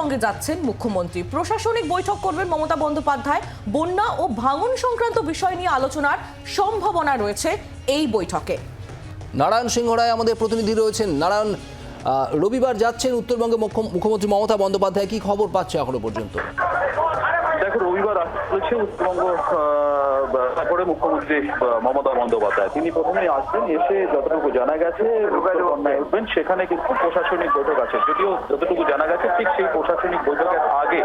উত্তরবঙ্গে যাচ্ছেন মুখ্যমন্ত্রী। প্রশাসনিক বৈঠক করবেন মমতা বন্দ্যোপাধ্যায়। বন্যা ও ভাঙন সংক্রান্ত বিষয় নিয়ে আলোচনার সম্ভাবনা রয়েছে এই বৈঠকে। নারায়ণ সিংহ রায় আমাদের প্রতিনিধি রয়েছেন। নারায়ণ রবিবার যাচ্ছেন উত্তরবঙ্গে মুখ্য- মুখ্যমন্ত্রী মমতা বন্দ্যোপাধ্যায়। কি খবর পাচ্ছে এখনও পর্যন্ত? রবিবার আসতে চলেছে উত্তরবঙ্গ সফরে মুখ্যমন্ত্রী মমতা বন্দ্যোপাধ্যায়। তিনি প্রথমে আসবেন এসে যতটুকু জানা গেছে উঠবেন। সেখানে কিন্তু প্রশাসনিক বৈঠক আছে। যদিও যতটুকু জানা গেছে ঠিক সেই প্রশাসনিক বৈঠকের আগে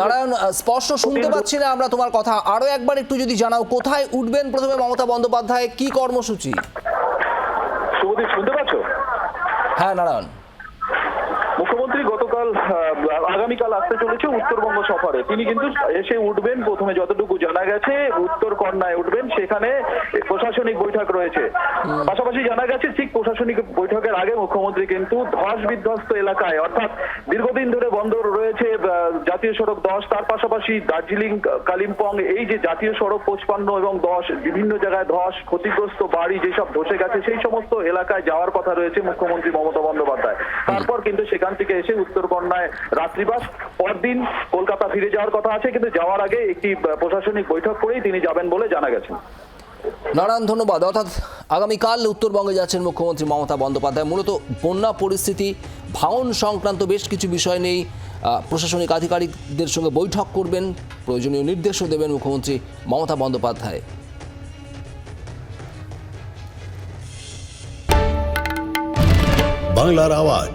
নারায়ণ স্পষ্ট শুনতে পাচ্ছি না আমরা তোমার কথা। আরও একবার একটু যদি জানাও কোথায় উঠবেন প্রথমে মমতা বন্দ্যোপাধ্যায়? কি কর্মসূচি? শুভদীপ শুনতে পাচ্ছ? হ্যাঁ নারায়ণ। গতকাল আগামীকাল আসতে চলেছে উত্তরবঙ্গ সফরে। তিনি কিন্তু এসে উঠবেন প্রথমে যতটুকু জানা গেছে উত্তর কন্যায় উঠবেন সেখানে প্রশাসনিক বৈঠক রয়েছে। পাশাপাশি জানা গেছে ঠিক প্রশাসনিক বৈঠকের আগে মুখ্যমন্ত্রী কিন্তু ধস বিধ্বস্ত এলাকায় অর্থাৎ দীর্ঘদিন ধরে বন্ধ রয়েছে জাতীয় সড়ক দশ তার পাশাপাশি দার্জিলিং কালিম্পং এই যে জাতীয় সড়ক পঁচপান্ন এবং দশ বিভিন্ন জায়গায় ধস ক্ষতিগ্রস্ত বাড়ি যেসব ধসে গেছে সেই সমস্ত এলাকায় যাওয়ার কথা রয়েছে মুখ্যমন্ত্রী মমতা বন্দ্যোপাধ্যায়। তারপর কিন্তু সেখান থেকে এসে উত্তরকন্যায় রাত্রিবাস পরদিন কলকাতা ফিরে যাওয়ার কথা আছে কিন্তু যাওয়ার আগে একটি প্রশাসনিক বৈঠক করেই তিনি যাবেন বলে জানা গেছে। নারায়ণ ধন্যবাদ। অর্থাৎ আগামীকাল উত্তরবঙ্গে যাচ্ছেন মুখ্যমন্ত্রী মমতা বন্দ্যোপাধ্যায়। মূলত বন্যা পরিস্থিতি ভাঙন সংক্রান্ত বেশ কিছু বিষয় নেই আহ, প্রশাসনিক আধিকারিকদের সঙ্গে বৈঠক করবেন। প্রয়োজনীয় নির্দেশও দেবেন মুখ্যমন্ত্রী মমতা বন্দ্যোপাধ্যায়। বাংলার আওয়াজ।